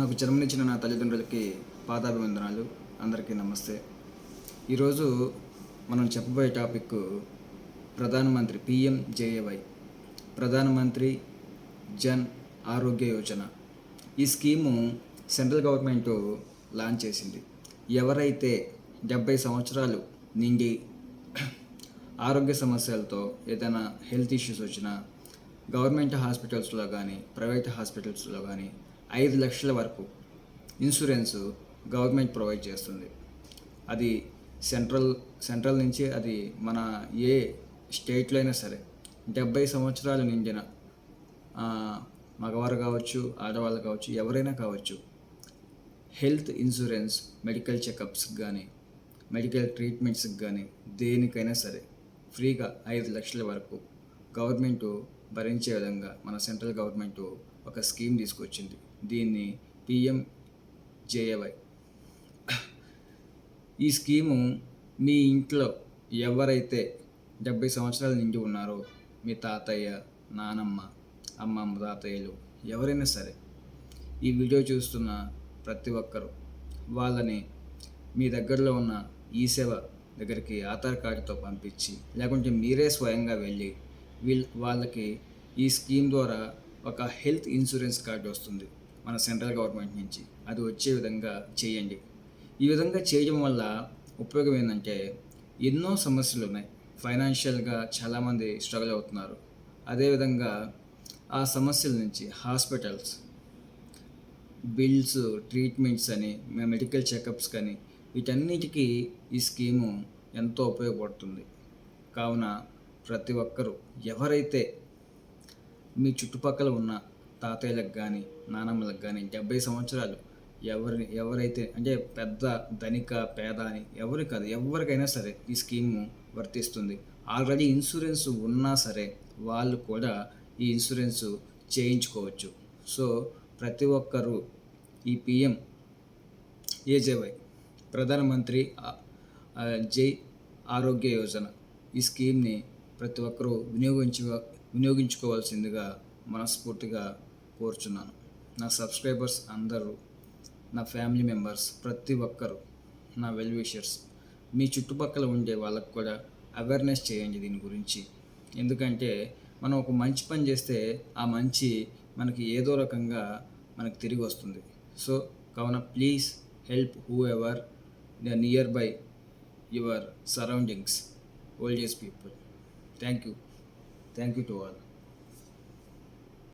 నాకు జన్మనిచ్చిన నా తల్లిదండ్రులకి పాదాభివందనాలు. అందరికీ నమస్తే. ఈరోజు మనం చెప్పబోయే టాపిక్ ప్రధానమంత్రి పిఎం జేఏవై ప్రధానమంత్రి జన్ ఆరోగ్య యోజన. ఈ స్కీము సెంట్రల్ గవర్నమెంట్ లాంచ్ చేసింది. ఎవరైతే డెబ్బై సంవత్సరాలు నిండి ఆరోగ్య సమస్యలతో ఏదైనా హెల్త్ ఇష్యూస్ వచ్చినా గవర్నమెంట్ హాస్పిటల్స్లో కానీ ప్రైవేట్ హాస్పిటల్స్లో కానీ ఐదు లక్షల వరకు ఇన్సూరెన్స్ గవర్నమెంట్ ప్రొవైడ్ చేస్తుంది. అది సెంట్రల్ సెంట్రల్ నుంచి అది మన ఏ స్టేట్లో అయినా సరే డెబ్బై సంవత్సరాలు నిండిన మగవారు కావచ్చు ఆడవాళ్ళు కావచ్చు ఎవరైనా కావచ్చు హెల్త్ ఇన్సూరెన్స్ మెడికల్ చెకప్స్కి కానీ మెడికల్ ట్రీట్మెంట్స్కి కానీ దేనికైనా సరే ఫ్రీగా ఐదు లక్షల వరకు గవర్నమెంట్ భరించే విధంగా మన సెంట్రల్ గవర్నమెంట్ ఒక స్కీమ్ తీసుకొచ్చింది. దీన్ని పిఎం జేఏవై. ఈ స్కీము మీ ఇంట్లో ఎవరైతే డెబ్బై సంవత్సరాల నిండి ఉన్నారో మీ తాతయ్య నానమ్మ అమ్మమ్మ తాతయ్యలు ఎవరైనా సరే ఈ వీడియో చూస్తున్న ప్రతి ఒక్కరూ వాళ్ళని మీ దగ్గరలో ఉన్న ఈ సేవ దగ్గరికి ఆధార్ కార్డుతో పంపించి లేకుంటే మీరే స్వయంగా వెళ్ళి వీళ్ళ వాళ్ళకి ఈ స్కీమ్ ద్వారా ఒక హెల్త్ ఇన్సూరెన్స్ కార్డు వస్తుంది. మన సెంట్రల్ గవర్నమెంట్ నుంచి అది వచ్చే విధంగా చేయండి. ఈ విధంగా చేయడం వల్ల ఉపయోగం ఏంటంటే ఎన్నో సమస్యలు ఉన్నాయి. ఫైనాన్షియల్గా చాలామంది స్ట్రగుల్ అవుతున్నారు. అదేవిధంగా ఆ సమస్యల నుంచి హాస్పిటల్స్ బిల్స్ ట్రీట్మెంట్స్ అని మెడికల్ చెకప్స్ కానీ వీటన్నిటికీ ఈ స్కీము ఎంతో ఉపయోగపడుతుంది. కావున ప్రతి ఒక్కరూ ఎవరైతే మీ చుట్టుపక్కల ఉన్న తాతయ్యలకు కానీ నానమ్మలకు కానీ డెబ్బై సంవత్సరాలు ఎవరి ఎవరైతే అంటే పెద్ద ధనిక పేద అని ఎవరు కాదు ఎవరికైనా సరే ఈ స్కీము వర్తిస్తుంది. ఆల్రెడీ ఇన్సూరెన్స్ ఉన్నా సరే వాళ్ళు కూడా ఈ ఇన్సూరెన్స్ చేయించుకోవచ్చు. సో ప్రతి ఒక్కరూ ఈ పిఎం ఏజేవై ప్రధానమంత్రి జై ఆరోగ్య యోజన ఈ స్కీమ్ని ప్రతి ఒక్కరూ వినియోగించు వినియోగించుకోవాల్సిందిగా మనస్ఫూర్తిగా కోరుచున్నాను. నా సబ్స్క్రైబర్స్ అందరూ నా ఫ్యామిలీ మెంబర్స్ ప్రతి ఒక్కరూ నా వెల్ విషర్స్ మీ చుట్టుపక్కల ఉండే వాళ్ళకు కూడా అవేర్నెస్ చేయండి దీని గురించి. ఎందుకంటే మనం ఒక మంచి పని చేస్తే ఆ మంచి మనకి ఏదో రకంగా మనకు తిరిగి వస్తుంది. సో కావున please help whoever the nearby your surroundings old age people thank you thank you to all